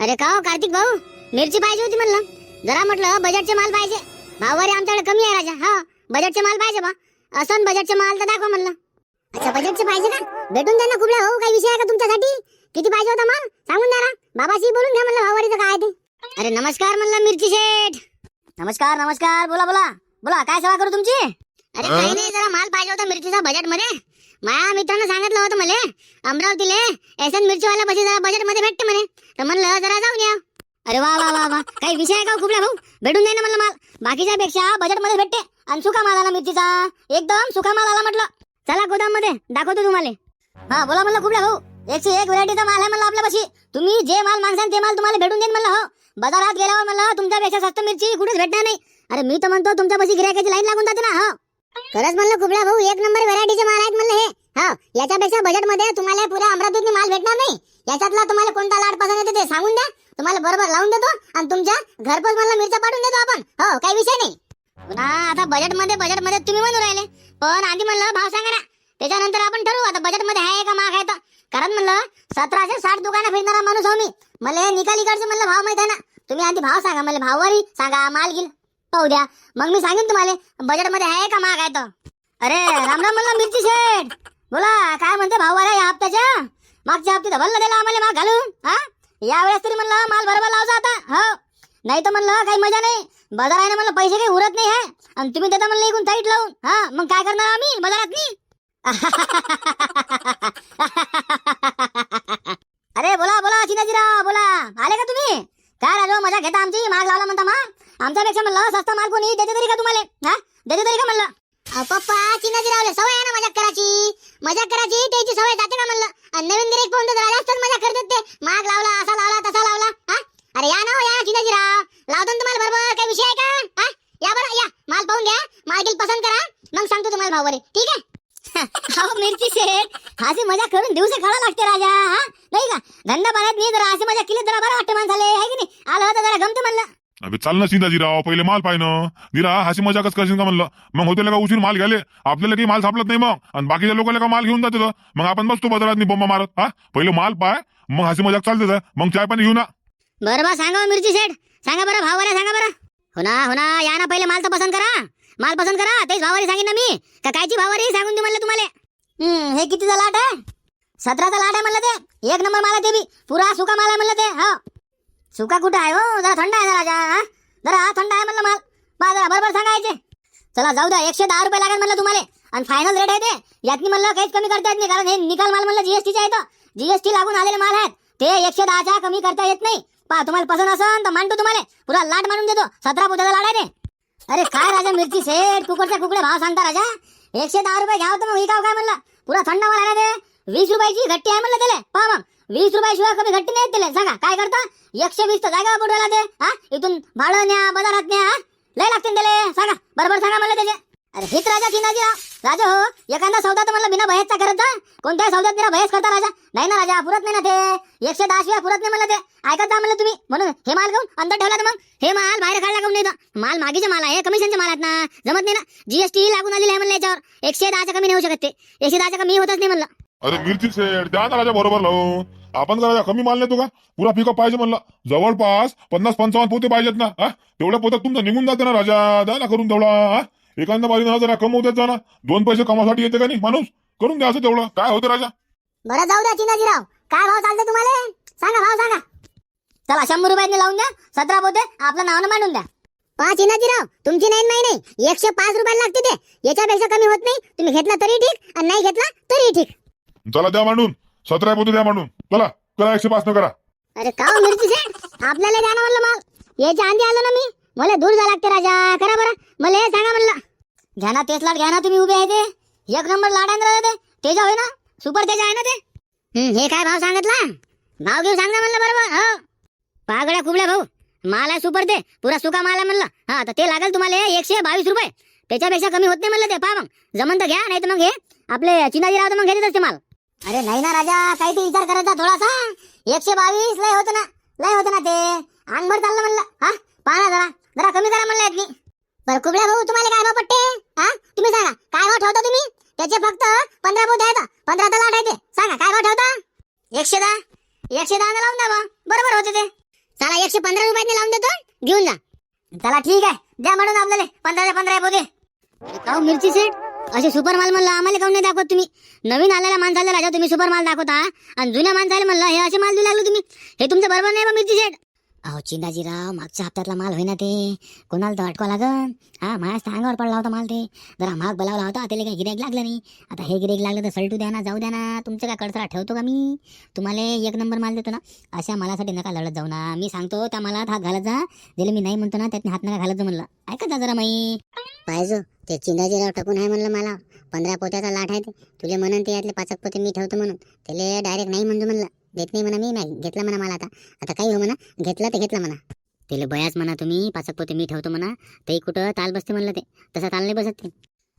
अरे का हो कार्तिक भाऊ? मिरची पाहिजे होती म्हणलं. जरा म्हटलं बजेटचे माल पाहिजे. भाववारी आमच्याकडे कमी आहे राजा. हा बजेटचे माल पाहिजे बा. असं बजेटचे माल तर दाखवा म्हणलं. अच्छा बजेटचे पाहिजे का? भेटून द्या ना कुठला भाऊ. काही विषय आहे का तुमच्यासाठी? किती पाहिजे होता माल? सांगून द्या ना. बाबाशी बोलून घ्या म्हणलं भाववारीचं काय ते. अरे नमस्कार म्हणलं मिरची शेठ. नमस्कार नमस्कार. बोला बोला. बोला काय सेवा करू तुमची? अरे काही नाही जरा माल पाहिजे होता मिरचीचा बजेट माया माझ्या मित्रानं सांगितलं होतं मला अमरावतीले एसन मिरचीवाला बशी जरा बजेटमध्ये भेटते म्हणे. तर म्हणलं जरा जाऊन या. अरे वा वा वा वा. काही विषय आहे का हो, खूप कुठला भाऊ? भेटून दे ना म्हणलं माल. बाकीच्या पेक्षा बजेटमध्ये भेटते. आणि सुका माल आला मिरचीचा. एकदम सुका माल आला म्हटलं. चला गोदाममध्ये दाखवतो तुम्हाला. हा बोला म्हणलं कुठला भाऊ. एकशे एक व्हरायटीचा माल आहे म्हणलं आपल्यापाशी तुम्ही जे माल मागसाल ते माल तुम्हाला भेटून देईन म्हणलं हो. बाजारात गेल्यावर म्हणलं हो, तुमच्यापेक्षा स्वस्त मिरची कुठेच भेटणार नाही. अरे मी तर म्हणतो तुमच्यापाशी गिरायकाची लाईन लागून जाते ना हो. खरंच म्हणलं कुबळा भाऊ एक नंबर व्हरायटीचे माल आहेत म्हणलं हे. हा याच्यापेक्षा बजेटमध्ये तुम्हाला पुऱ्या अमरावतीत माल भेटणार नाही. याच्यातला तुम्हाला कोणता लाट पसंत येते ते सांगून द्या. तुम्हाला बरोबर लावून देतो आणि तुमच्या घरपोच मला मिरच्या पाठवून देतो आपण. हो काही विषय नाही. पुन्हा आता बजेटमध्ये बजेटमध्ये तुम्ही म्हणून राहिले. पण आधी म्हणलं भाव सांगा ना. त्याच्यानंतर आपण ठरवू आता बजेटमध्ये आहे का महाग आहे तर. कारण म्हणलं सतराशे साठ दुकानं फिरणारा माणूस हो मी. मला निकालीकडचे म्हणलं भाव माहीत आहे ना. तुम्ही आधी भाव सांगा मला भाववारी सांगा माल गिल पाहू द्या. मग मी सांगेन तुम्हाला बजेटमध्ये आहे का महाग आहे तर. अरे राम राम म्हणलं मिरची शेठ. बोला काय म्हणते भाववाऱ्या या हप्त्याच्या? मागच्या हप्ते भरलं दिला आम्हाला माग घालून हा? यावेळेस तरी म्हणलं माल बरोबर लावचा आता हो? नाही तर म्हणलं काही मजा नाही. बाजार आहे ना म्हणलं पैसे काही उरत नाही आहे आणि तुम्ही देता म्हणलं एकूण साईट लावून हा? मग काय करणार आम्ही बाजारात नाही अरे बोला बोला चिनाजीराव बोला. आले का तुम्ही? काय राजो मजा घेता आमची? माग लावला म्हणता मग आमच्यापेक्षा म्हणलं सस्ता माल कोणी देते तरी का तुम्हाला? हा? देते तरी का म्हणलं? अहो, पप्पा चिनाजीरावले सवय आहे ना मजाक करायची? मजाक करायची? त्याची सवय जाते का म्हणलं. आणि नवीन गिरेक पाहून तर जास्तच मजा करतात ते. माग लावला असा लावला तसा लावला. हा? अरे या ना हो, या चिनाजीराव लावतो तुम्हाला बरोबर काही विषय आहे का? हा? या बरं या. माल पाहून घ्या. माल गिल पसंत करा. मग सांगतो तुम्हाला भाव बरे ठीक आहे? अहो मिरची शेठ. हाची मजा करून दिवस काढा लागते राजा हा? नाही का? धंदा पाण्यात नाही जरा अशी मजा केली जरा बरं वाटतं माणसाले आहे की नाही? आलं होतं जरा गमते म्हणलं. अबे चाल ना सिंधाजीराव पहिले माल पाय ना दिरा हाशी मजाकच करशील का म्हणलं? मग होते का उशीर माल घ्याले? आपल्याला काही माल सापडत नाही मग. आणि बाकीच्या लोकांना का माल घेऊन जाते मग आपण बसतो बाजारात बोंबा मारत हा? पहिले माल पाय मग हाशी मजाक चालते मग चाय पाणी घेऊ ना. बरं बा सांगा हो मिरची शेठ. सांगा बरं भावाला सांगा बरं. हो ना हो ना या ना पहिले माल तर पसंत करा. माल पसंत करा तेच भावारी सांगेन ना मी. का कायची भावारी सांगून दे म्हणलं तुम्हाला? हम्म हे कितीचा लाट आहे? सतराचा लाट आहे म्हणलं ते. एक नंबर माल आहे ते बी. पुरा सुका माल आहे म्हणलं ते हो. सुका कुठं आहे हो? जरा थंड आहे ना राजा हा? जरा हा थंड आहे म्हणलं माल. बा जरा बरोबर सांगायचे. चला जाऊ द्या एकशे दहा रुपये लागेल म्हणलं तुम्हाला. आणि फायनल रेट आहे ते. यातनी म्हणलं काहीच कमी करता येत नाही कारण हे निकाल माल म्हणलं जीएसटीचे आहेत जीएसटी लागून आलेले माल आहेत. ते एकशे दहाच्या कमी करता येत नाही. पा तुम्हाला पसंत असन तर मांडतो तुम्हाला. पुरा लाट मारून देतो. सतरा पोत्याचा लाट आहे ते. अरे काय राजा मिरची सेट कुकडच्या कुकडे भाव सांगता राजा? एकशे दहा रुपये घ्याव तर मग विकाव काय म्हणलं? पुरा थंड माल आहे ते. वीस रुपयाची घट्टी आहे म्हणलं त्याला. पहा मग. वीस रुपयाशिवाय कमी घट्टी नाही त्याला सांगा काय करता? एकशे वीस तर जागा बुडवायला ते हा? इथून भाडं न्या बाजारात न्या लय लागतील त्याला. सांगा बरोबर सांगा मला त्याचे. अरे हित राजा चिनाजी. राजा हो एखादा सौदा तर म्हणलं बिना भयसचा करत जा. कोणत्याही सौद्यात बिना भयस करता राजा. नाही ना राजा पुरत नाही ना ते. एकशे दहा शिवाय पुरत नाही म्हणलं ते. ऐकत जा म्हणलं तुम्ही. म्हणून हे माल घेऊन अंदर ठेवला तर मग. हे माल बाहेर काढला काऊन नाही माल मागीचे माल आहे कमिशनचे माल आहेत ना. जमत नाही ना. जीएसटी लागून आलेली आहे म्हणलं याच्यावर. एकशे दहाच्या कमी नाही होऊ शकत ते. एकशे दहाच्या कमी होतच नाही म्हणलं. अरे मिरची सेठ द्या ना राजा बरोबर लावून. आपण जरा कमी माल नाही तू का? पुरा पिकअप पाहिजे म्हणलं. जवळपास पन्नास पंचावन्न पोते पाहिजेत ना हा? तेवढ्या पोतात तुमचं निघून जाते ना राजा. द्या ना करून तेवढा हा? एखाद्या बारीनं जरा देत जा ना. दोन पैसे कमासाठी येते का नाही? माणूस करून द्या असं तेवढं. काय होतं राजा? बरं जाऊ द्या चिनाजीराव. काय भाव चालते तुम्हाला? सांगा भाव सांगा. चला शंभर रुपयांनी लावून द्या सतरा पोते आपलं नावानं मांडून द्या. पहा चिनाजीराव तुमची नाही नाही नाही. एकशे पाच रुपयाला लागते ते. याच्यापेक्षा कमी होत नाही. तुम्ही घेतला तरी ठीक आणि नाही घेतला तरी ठीक. चला द्या मांडून. सतरा पोते द्या म्हणून. चला चला एकशे पाच न करा. अरे का हो मिरची आपल्याला द्या ना म्हणलं माल. याच्या आंधी आलो ना मी. मला दूर जा लागते राजा. करा बरं. मला हे सांगा म्हणलं. घ्या ना तेच लाट घ्या ना तुम्ही उभे आहे ते. एक नंबर लाट राजा ते. तेजा होय ना? सुपर तेजा आहे ना ते? हे काय भाव सांगितला? भाव घेऊ सांग ना म्हणलं बरोबर. हो. पागड्या कुबड्या भाऊ. माल आहे सुपर ते. पुरा सुका माल आहे म्हणलं. हा तर ते लागेल तुम्हाला एकशे बावीस रुपये. त्याच्यापेक्षा कमी होत नाही म्हणलं ते पहा मग. जमन तर घ्या नाही तर मग हे आपले चिनाजी राव तर मग घेतच असते माल. अरे नाही ना राजा काही ते विचार करायचा थोडासा. एकशे बावीस लय होत ना लय होत ना ते. अंगभर चाललं म्हणलं. हा पहा जरा. जरा कमी करा म्हणलं यातनी बरं कुबड्या भाऊ तुम्हाला काय भाव पट्टे? हा तुम्ही सांगा काय भाव ठेवता तुम्ही? त्याचे फक्त पंधरा भाऊ द्यायचा पंधरा तर लाट आहे सांगा काय भाव ठेवता? एकशे दहा. एकशे दहा लावून द्या बा बरोबर होते ते. चला एकशे पंधरा रुपयाने लावून देतो. घेऊन जा. चला ठीक आहे. द्या म्हणून आपल्याला. पंधरा पंधरा पोते काऊ मिरची सेट असे सुपर माल म्हणलं आम्हाला काऊन नाही दाखवत तुम्ही? नवीन आलेल्या माणसाला राजा तुम्ही सुपर माल दाखवता आणि जुन्या माणसाला म्हणलं हे असे माल देऊ लागले तुम्ही? हे तुमचं बरोबर नाही बा मिरची शेट. अहो चिंदाजीराव मागच्या हप्त्यातला माल होईना ते. कोणाला तर अटकावं लागन. हा माझ्या अंगावर पडला होता माल ते. जरा महाग बोलावला होता त्याला काही गिरेक लागलं नाही. आता हे गिरेक लागलं तर सलटू द्या ना जाऊ द्या ना. तुमचं काय कडसरा ठेवतो का मी? तुम्हाला एक नंबर माल देतो ना. अशा मालासाठी नका लढत जाऊ ना. मी सांगतो त्या मालात हात घालत जा. ज्याला मी नाही म्हणतो ना त्यातनं हात नका घालत जा म्हणलं. ऐकत जा जरा माई. पाहिजो ते चिंदाजीराव टाकून आहे म्हणलं मला. पंधरा पोत्याचा लाट आहे ते. तुले म्हणून ते यातले पाचक पोते मी ठेवतो म्हणून. त्याला डायरेक्ट नाही म्हणतो म्हणलं. देत नाही म्हणा मी नाही. घेतला म्हणा मला आता. आता काही हो म्हणा घेतला ते घेतला म्हणा. त्याला बयाच म्हणा तुम्ही पाचक पोते मी ठेवतो म्हणा. ते कुठं ताल बसते म्हणलं ते. तसा ताल नाही बसत ते.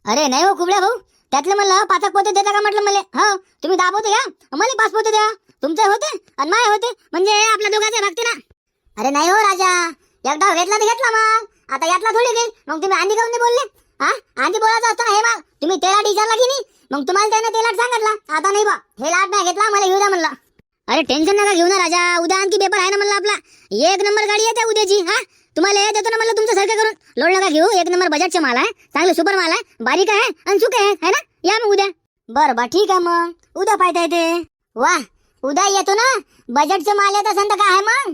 अरे नाही हो कुबड्या भाऊ. त्यातलं म्हणलं पाचक पोते देता का म्हटलं मला? हो तुम्ही दहा पोते घ्या मला पाच पोते द्या. तुमचे होते आणि माय होते. म्हणजे आपल्या दोघांचे भागते ना. अरे नाही हो राजा. एकदा हो घेतला तर घेतला मग. आता यातला थोडी घेईल मग तुम्ही आंधी काऊन नाही बोलले? हा? आंधी बोलायचं असतं हे माल तुम्ही तेलाट विचारला की नाही? मग तुम्हाला त्याने तेलाट सांगितला. आता नाही बा. हे लाट नाही घेतला मला घेऊ द्या म्हणलं. अरे टेन्शन नका घेऊ ना राजा. उद्या आणखी पेपर आहे ना म्हणलं आपला. एक नंबर गाडी येते उद्याची हा? तुम्हाला देतो ना म्हणलं तुमचं सारखं करून. लोड नका घेऊ एक नंबर बजाजचे माल आहे. चांगले सुपर माल आहे. बारीक आहे आणि सुके आहे है ना? या मग उद्या. बरं बा ठीक आहे मग. उद्या पाहता येते. वा उद्या येतो ना? बजेटचं माल येत असेल तर काय आहे मग?